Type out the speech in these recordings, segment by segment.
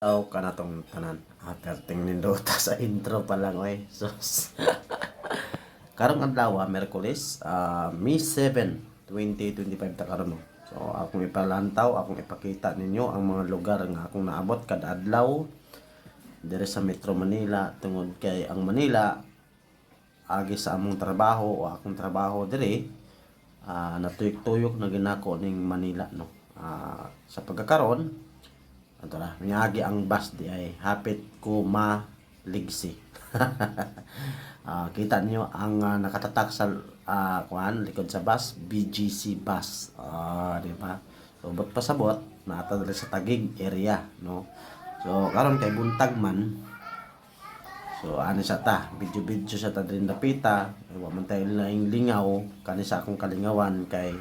Tao ka na tong tanan. Ah, perting nindota sa intro pa lang, oy. Sus. Karong adlaw, ah, Merkulis, ah, May 7, 2025 ta karon. So, akong ipalantaw, akong ipakita ninyo ang mga lugar nga akong naabot kada adlaw dire sa Metro Manila tungod kay ang Manila agi sa among trabaho o akong trabaho dire ah natuyok-tuyok na ginako ning Manila no. Ah, sa pagkakaron ato na, miagi ang bus di ay hapit ko maligsi. Ah, kita niyo ang ah, nakatatak sa ah, kuan likod sa bus, BGC bus. Ah, di ba? So bot pasabot naata sa Tagig area, no. So karon kay buntag man So ano sa ta, video-video sa ta din dapita, wa man tayo laing lingaw kani sa akong kalingawan kay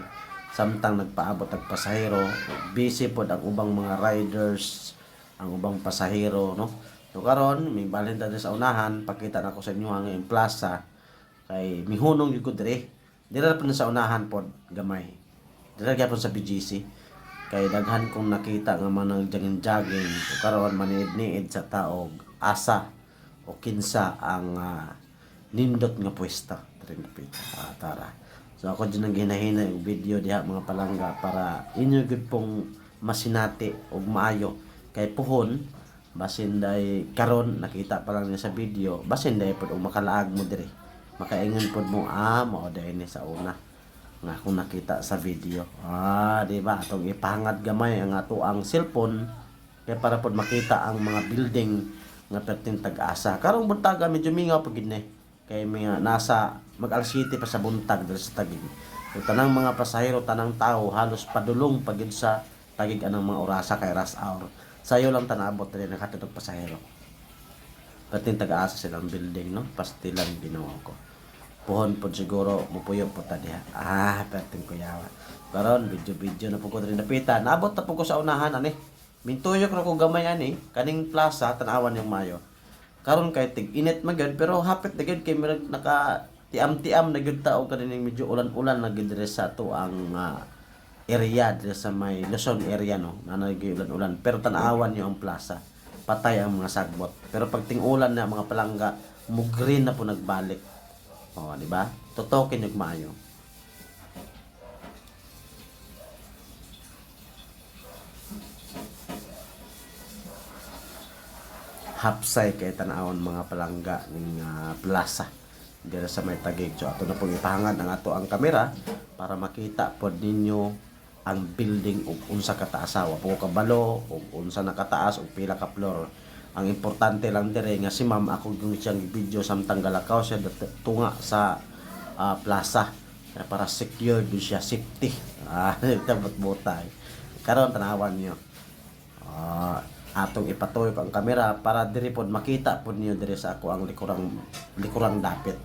samtang nagpaabot ang pasahero, busy pod ang ubang mga riders, ang ubang pasahero, no? So karon may balhin ta sa unahan, pakita na ko sa inyo ang iyong plaza kay mihunong gyud ko dire. Dire pa sa unahan pod gamay. Dire gyapon sa BGC kay daghan kong nakita nga mga jogging-jogging so karon maniid-niid sa taog asa o kinsa ang ah, nindot nga pwesto Tara. Ah, tara so ako dyan ang ginahina yung video diha mga palangga para inyo gud pong masinati og maayo kay puhon basin day karon nakita pa lang niya sa video basin day pud og makalaag mo dire makaingon pod mo ah mao day ni sa una nga akong nakita sa video. Ah, di ba? Atong ipahangad gamay ang ato ang cellphone kay para pod makita ang mga building nga pertin tag-asa. Karong buntaga medyo mingaw pag gid ni. Kay mga nasa mag city pa sa buntag diri sa Tagig. So, tanang mga pasahero, tanang tao halos padulong pagid sa Tagig anang mga orasa kay rush hour. Sayo lang tanabot rin nakatutog pasahero. Pertin tag-asa silang building, no? Pastilan ginawa ko puhon po siguro mupuyo po ta diha ah perting kuyawa karon video video na po ko rin napita naabot na po ko sa unahan ani mintuyok ra ko gamay ani kaning plaza tanawan yung mayo karon kay tig init magad pero hapit na gid kay mirag naka tiam-tiam na gid tao kaning medyo ulan-ulan na gid sa to ang ah, area dire sa may Luzon area no? Na ulan-ulan. Pero tanawan yung ang plaza. Patay ang mga sagbot. Pero pag ting-ulan na mga palangga mo green na po nagbalik. O, di ba? Totokin yung maayo. Hapsay kay tanawon mga palangga ng ah, plaza dira sa may tagig. So ato na pong ipahangad ang ato ang kamera para makita pod ninyo ang building ug unsa ka taasa wa po kabalo ug unsa nakataas ug pila ka floor. Ang importante lang dire nga si ma'am ako yung siyang video samtang galakaw siya tunga sa ah, plaza para secure din siya safety. Ah, tabot botay. Karon tanawan niyo. Ah, atong ipatuyo ko ang kamera para diri pod makita pod niyo diri sa ako ang likurang likurang dapit.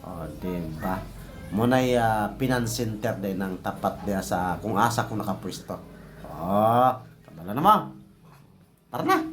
Oh, di ba? Mo na pinan center din ng tapat diya sa kung asa ko nakapwesto. Oh, kabala na mo. Tara na.